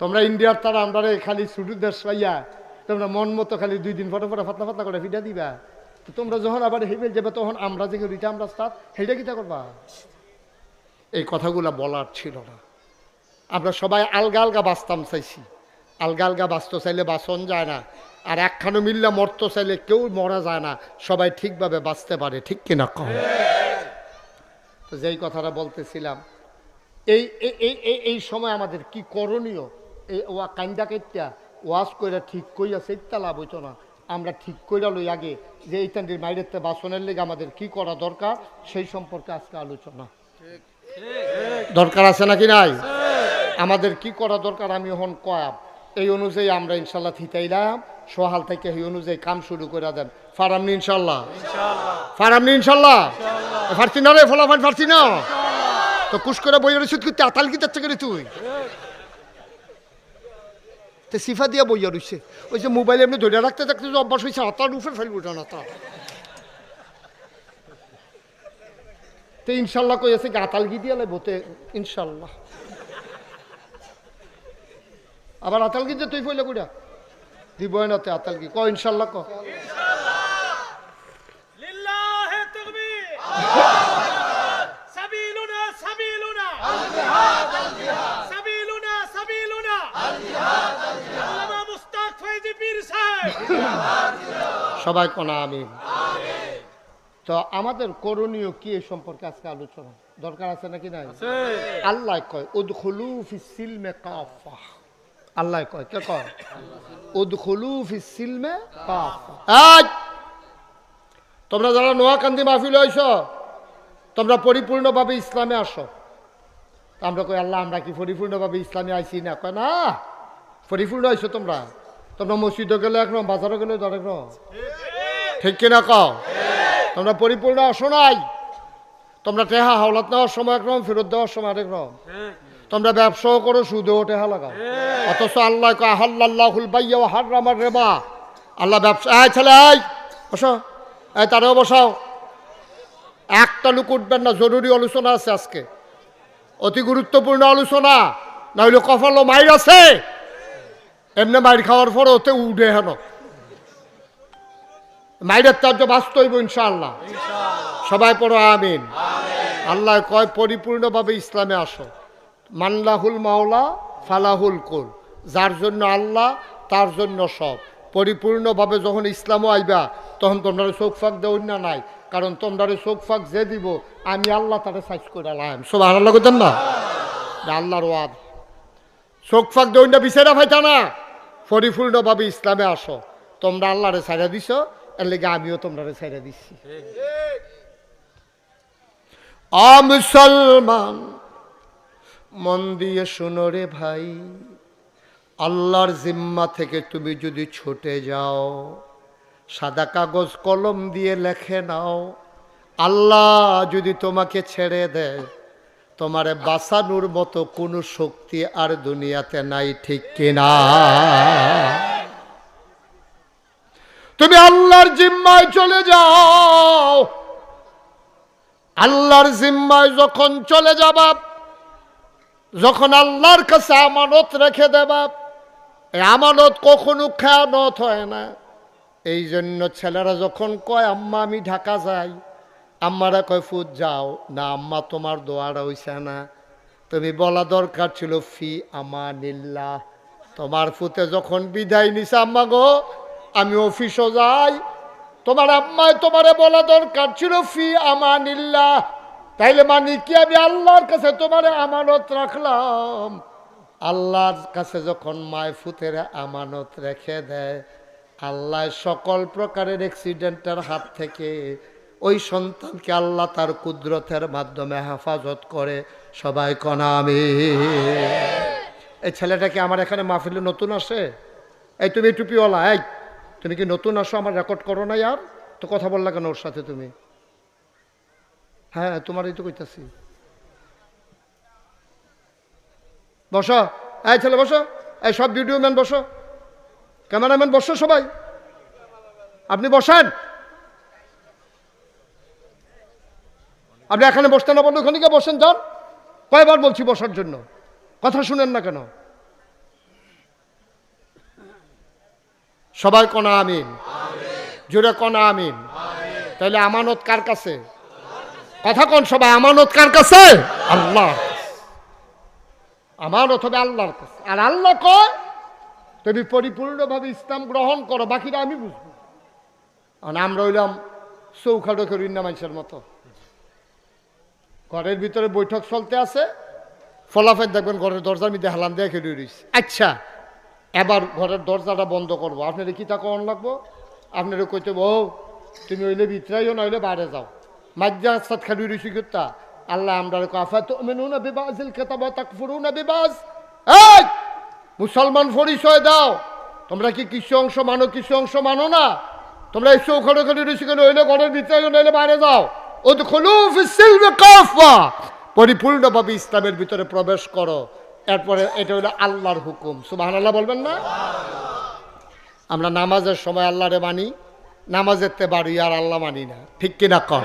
তোমরা ইন্ডিয়ার তারা আমরা খালি ছুটু দেশ পাইয়া, তোমরা মন মতো খালি দুই দিন ফটো ফটো ফাতলা ফাতলা করে ফিটা দিবা। তো তোমরা যখন আবার হেবেল যাবে, তখন আমরা যে আমরা স্টার্ট সেইটা কিটা করবা? এই কথাগুলা বলার ছিল না। আমরা সবাই আলগা আলগা বাঁচতাম চাইছি। আলগা আলগা বাঁচতে চাইলে বাঁচন যায় না, আর একখানো মিললে মরতে চাইলে কেউ মরা যায় না। সবাই ঠিকভাবে বাঁচতে পারে, ঠিক কিনা কম তো যেই কথাটা বলতেছিলাম এই এই এই সময় আমাদের কি করণীয়? এই ওয়া কান্দা কেটটা ওয়াশ কইরা ঠিক কইয়া সেইটা লাভ হইতো না। আমরা ঠিক কইরা লই আগে যে এই তান্ডির মাইরেতে বাসনের লেগে আমাদের কি করা দরকার, সেই সম্পর্কে আজকে আলোচনা। দরকার আছে নাকি নাই? আমাদের কি করা দরকার আমি এখন কয়াব। এই অনুযায়ী আমরা ইনশাল্লাহ থিতাইলাম। সোহাল থেকে এই অনুযায়ী কাম শুরু করে দেন। ফারামনি ইনশাল্লাহ? ফারামনি ইনশাল্লাহ? ফারছি না রে, ফলাফল ফারছি না? তো কুশ করে বই রয়েছিস করতে, আতাল কি যাচ্ছে তুই? তো সিফা দিয়া বইয়া রয়েছে ওই যে মোবাইল এমনি ধরে রাখতে থাকতে যে অভ্যাস হয়েছে আতার উপরে ফেলব না তা। তো ইনশাল্লাহ কইছে গাতাল গি দিয়া লাগবো তে, ইনশাল্লাহ। আবার আতাল কি যে তুই ফইলে কুড়া দিব না তে আতাল কি ক, ইনশাল্লাহ ক। সবাই কোনা আমি তো আমাদের করণীয় কি এই সম্পর্কে আজকে আলোচনা? দরকার আছে নাকি নাই? আল্লাহ কয় উদখুলু ফি সিলমে কাফা। আল্লাহ কয় কে কয়? উদখুলু ফি সিলমে কাফা। এই! তোমরা যারা নোয়াকান্দি মাহফিল হইছ তোমরা পরিপূর্ণভাবে ইসলামে আসো। আমরা কই আল্লাহ আমরা কি পরিপূর্ণভাবে ইসলামে আইছি না? কয় না পরিপূর্ণ হয়েছো তোমরা। তোমরা মসজিদে গেলে একরকম বাজারে গেলে তো একরকম ঠিক কিনা কও? তোমরা পরিপূর্ণ আসো নাই? তোমরা টেহা হাওলাত নেওয়ার সময় একরকম ফেরত দেওয়ার সময় আরেক রকম। তোমরা ব্যবসাও করো, সুদেও টেহা লাগাও। অথচ আল্লাহ কয় আহাল্লাহুল বাইয়া হারামার রেবা। আল্লাহ ব্যবসা এই ছেলে, এই, বসো। এই তারেও বসাও। একটা লোক উঠবেন না, জরুরি আলোচনা আছে আজকে। অতি গুরুত্বপূর্ণ আলোচনা। নইলে কপালও মাইর আছে। এমনি মাইর খাওয়ার পর ওতে উঠে হেন। মাইরের তার্য বাস্তব ইনশাআল্লাহ। সবাই পড়ো আমিন। আল্লাহ কয়, পরিপূর্ণভাবে ইসলামে আসো। মান্লাহুল মাওলা, ফালাহুল কুল। যার জন্য আল্লাহ, তার জন্য সব। পরিপূর্ণভাবে যখন ইসলামও আইবা, তখন তোমরা চোখ ফাঁক দেওয়ার না নাই। কারণ তোমরা চোখ ফাঁক যে দিব, আমি আল্লাহ তারে সাইজ করে লাম সব আল্লাহ করতেন না? আল্লাহর ওয়াদ। চোখ ফাঁক দেওয়ার বিচারা ভাইতা না। পরিপূর্ণভাবে ইসলামে আসো। তোমরা আল্লাহরে ছাড়া দিছ, এর লেগে আমিও তোমরা ছাড়া দিচ্ছি মুসলমান, মন দিয়ে শোনো রে ভাই, আল্লাহর জিম্মা থেকে তুমি যদি ছুটে যাও, সাদা কাগজ কলম দিয়ে লেখে নাও, আল্লাহ যদি তোমাকে ছেড়ে দেয় তোমারে বাঁচানোর মতো কোনো শক্তি আর দুনিয়াতে নাই, ঠিক কিনা? তুমি আল্লাহর জিম্মায় চলে যাও। আল্লাহর জিম্মায় যখন চলে যাবা, যখন আল্লাহর কাছে আমানত রেখে দেবা আমানত কখনো খেয়ানত হয় না। এই জন্য ছেলেরা যখন কয়, আম্মা, আমি ঢাকা যাই। আম্মারা কয় ফুট যাও। না, আম্মা, তোমার দোয়ারা হইছে না। তুমি বলা দরকার ছিল, ফি আমানিল্লাহ। তোমার ফুতে যখন বিদায় নিছে, আম্মা গো, আমি অফিসও যাই। তোমার আম্মায় তোমারে বলা দরকার ছিল, ফি আমানিল্লাহ। তাইলে মানে কি, আমি আল্লাহর কাছে তোমারে আমানত রাখলাম? আল্লাহর কাছে যখন মায় ফুতের আমানত রেখে দেয়, আল্লাহ সকল প্রকারের অ্যাক্সিডেন্টের হাত থেকে ওই সন্তানকে আল্লাহ তার কুদরতের মাধ্যমে হেফাজত করে। সবাই কনামি এই ছেলেটাকে আমার এখানে মাহফিলে নতুন আসে? এই তুমি টুপিওয়ালা, এই, তুমি কি নতুন আসো? আমার রেকর্ড করো না আর তো কথা বললা কেন ওর সাথে তুমি? হ্যাঁ তোমার এই তো কইতাছি। বসো। এই ছেলে, বসো। এই সব ভিডিও ম্যান বসো। ক্যামেরাম্যান বসো সবাই। আপনি বসেন। আপনি এখানে বসতে না বললে ওখানে গিয়ে বসেন, যান। কয়বার বলছি বসার জন্য? কথা শুনেন না কেন? সবাই কোনা আমিন। জোরে কোনা আমিন। তাহলে আমানত কার কাছে? কথা কন সবাই, আমানত কার কাছে? আল্লাহ। আমানত হবে আল্লাহর কাছে। আর আল্লাহ কয়, তুমি পরিপূর্ণভাবে ইসলাম গ্রহণ করো, বাকিটা আমি বুঝব। আর আমরা হইলাম চৌখাটো করি না মানুষের মতো। ঘরের ভিতরে বৈঠক চলতে আছে। ফলাফল দেখবেন ঘরের দরজার মধ্যে হালান দিয়ে খেলে রয়েছে আচ্ছা। এবার ঘরের দরজাটা বন্ধ করব। আপনার কি তা কখন লাগবো? আপনারা কইতে বউ তুমি হইলে ভিতরাইও নইলে বাইরে যাও। মাজ্জা সাত খালি রয়েছি কিতা আল্লাহ আমরা কাফা তো মেনু না বিবাজিল খেতাব তাক ফুরু না বিবাজ। এই মুসলমান পরিচয় দাও। তোমরা কি কিছু অংশ মানো কিছু অংশ মানো না? তোমরা এই চৌখানে খালি রয়েছি কেন? হইলে ঘরের ভিতরে নইলে বাইরে যাও। পরিপূর্ণভাবে ইসলামের ভিতরে প্রবেশ করো। এরপরে এটা হলো আল্লাহর হুকুম। সুবাহ আল্লাহ বলবেন না? আমরা নামাজের সময় আল্লাহরে মানি, নামাজের তে বাড়ি আর আল্লাহ মানি না। ঠিক কিনা কর